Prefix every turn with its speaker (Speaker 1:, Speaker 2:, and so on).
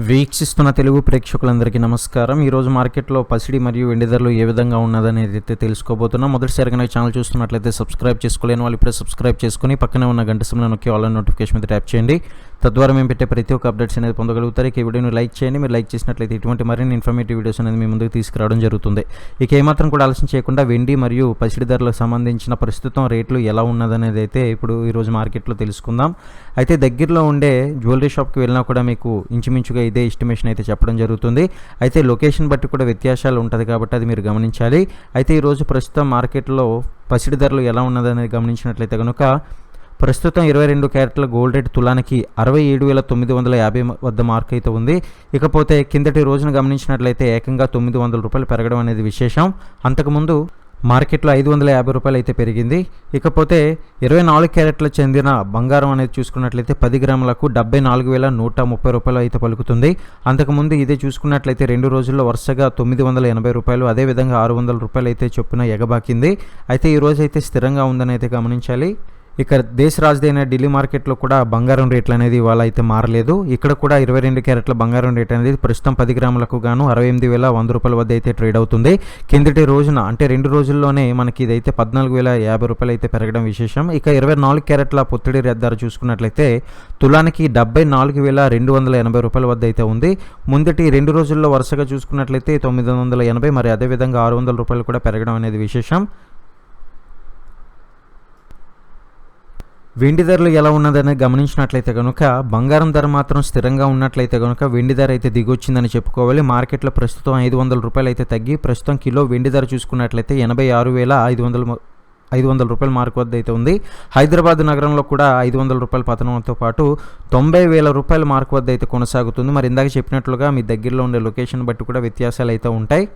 Speaker 1: వీక్షిస్తున్న తెలుగు ప్రేక్షకులందరికీ నమస్కారం. ఈరోజు మార్కెట్లో పసిడి మరియు వెండి ధరలు ఏ విధంగా ఉన్నదనేది అయితే తెలుసుకోబోతున్నాం. మొదటిసారిగా నా ఛానల్ చూస్తున్నట్లయితే సబ్స్క్రైబ్ చేసుకోలేని వాళ్ళు ఇప్పుడే సబ్స్క్రైబ్ చేసుకుని పక్కనే ఉన్న గంట సమయంలో నొక్కి ఆన్లైన్ నోటిఫికేషన్ మీద ట్యాప్ చేయండి. తద్వారా మేము పెట్టే ప్రతి ఒక్క అప్డేట్స్ అనేది పొందగలుగుతారు. ఇక ఈ వీడియోని లైక్ చేయండి. మీరు లైక్ చేసినట్లయితే ఇటువంటి మరిన్ని ఇన్ఫర్మేటివ్ వీడియోస్ అనేది మీ ముందుకు తీసుకురావడం జరుగుతుంది. ఇక ఏమాత్రం కూడా ఆలస్యం చేయకుండా వెండి మరియు పసిడి ధరలకు సంబంధించిన ప్రస్తుతం రేట్లు ఎలా ఉన్నదనేది అయితే ఇప్పుడు ఈరోజు మార్కెట్లో తెలుసుకుందాం. అయితే దగ్గరలో ఉండే జ్యువెలరీ షాప్కి వెళ్ళినా కూడా మీకు ఇంచుమించుగా ఇదే ఎస్టిమేషన్ అయితే చెప్పడం జరుగుతుంది. అయితే లొకేషన్ బట్టి కూడా వ్యత్యాసాలు ఉంటుంది కాబట్టి అది మీరు గమనించాలి. అయితే ఈరోజు ప్రస్తుతం మార్కెట్లో పసిడి ధరలు ఎలా ఉన్నదనేది గమనించినట్లయితే కనుక ప్రస్తుతం ఇరవై రెండు క్యారెట్ల గోల్డ్ రేట్ తులానికి అరవై ఏడు వేల తొమ్మిది వందల యాభై వద్ద మార్క్ అయితే ఉంది. ఇకపోతే కిందటి రోజున గమనించినట్లయితే ఏకంగా తొమ్మిది వందల రూపాయలు పెరగడం అనేది విశేషం. అంతకుముందు మార్కెట్లో ఐదు వందల యాభై రూపాయలు అయితే పెరిగింది. ఇకపోతే ఇరవై నాలుగు క్యారెట్ల చెందిన బంగారం అనేది చూసుకున్నట్లయితే పది గ్రాములకు డెబ్బై నాలుగు వేల నూట ముప్పై రూపాయలు అయితే పలుకుతుంది. అంతకుముందు ఇదే చూసుకున్నట్లయితే రెండు రోజుల్లో వరుసగా తొమ్మిది వందల ఎనభై రూపాయలు అదేవిధంగా ఆరు వందల రూపాయలు అయితే చొప్పున ఎగబాకింది. అయితే ఈ రోజు అయితే స్థిరంగా ఉందని అయితే గమనించాలి. ఇక దేశ రాజధాని అయిన ఢిల్లీ మార్కెట్లో కూడా బంగారం రేట్లు అనేది ఇవాళ అయితే మారలేదు. ఇక్కడ కూడా ఇరవై రెండు క్యారెట్ల బంగారం రేట్ అనేది ప్రస్తుతం పది గ్రాములకు గాను అరవై ఎనిమిది వేల వంద రూపాయల వద్ద అయితే ట్రేడ్ అవుతుంది. కిందటి రోజున అంటే రెండు రోజుల్లోనే మనకి ఇదైతే పద్నాలుగు వేల యాభై రూపాయలు అయితే పెరగడం విశేషం. ఇక ఇరవై నాలుగు క్యారెట్ల పొత్తిడి రెద్దారు ధర చూసుకున్నట్లయితే తులానికి డెబ్బై నాలుగు వేల రెండు వందల ఎనభై రూపాయల వద్ద అయితే ఉంది. ముందటి రెండు రోజుల్లో వరుసగా చూసుకున్నట్లయితే తొమ్మిది వందల ఎనభై మరి అదేవిధంగా ఆరు వందల రూపాయలు కూడా పెరగడం అనేది విశేషం. వెండి ధరలు ఎలా ఉన్నదని గమనించినట్లయితే కనుక బంగారం ధర మాత్రం స్థిరంగా ఉన్నట్లయితే కనుక వెండి ధర అయితే దిగొచ్చిందని చెప్పుకోవాలి. మార్కెట్లో ప్రస్తుతం ఐదు వందల రూపాయలు అయితే తగ్గి ప్రస్తుతం కిలో వెండి ధర చూసుకున్నట్లయితే ఎనభై ఆరు వేల ఐదు వందల ఐదు వందల రూపాయల మార్కు వద్ద అయితే ఉంది. హైదరాబాద్ నగరంలో కూడా ఐదు వందల రూపాయల పతనంతో పాటు తొంభై వేల రూపాయల మార్కు వద్ద అయితే కొనసాగుతుంది. మరి ఇందాక చెప్పినట్లుగా మీ దగ్గరలో ఉండే లొకేషన్ బట్టి కూడా వ్యత్యాసాలు అయితే ఉంటాయి.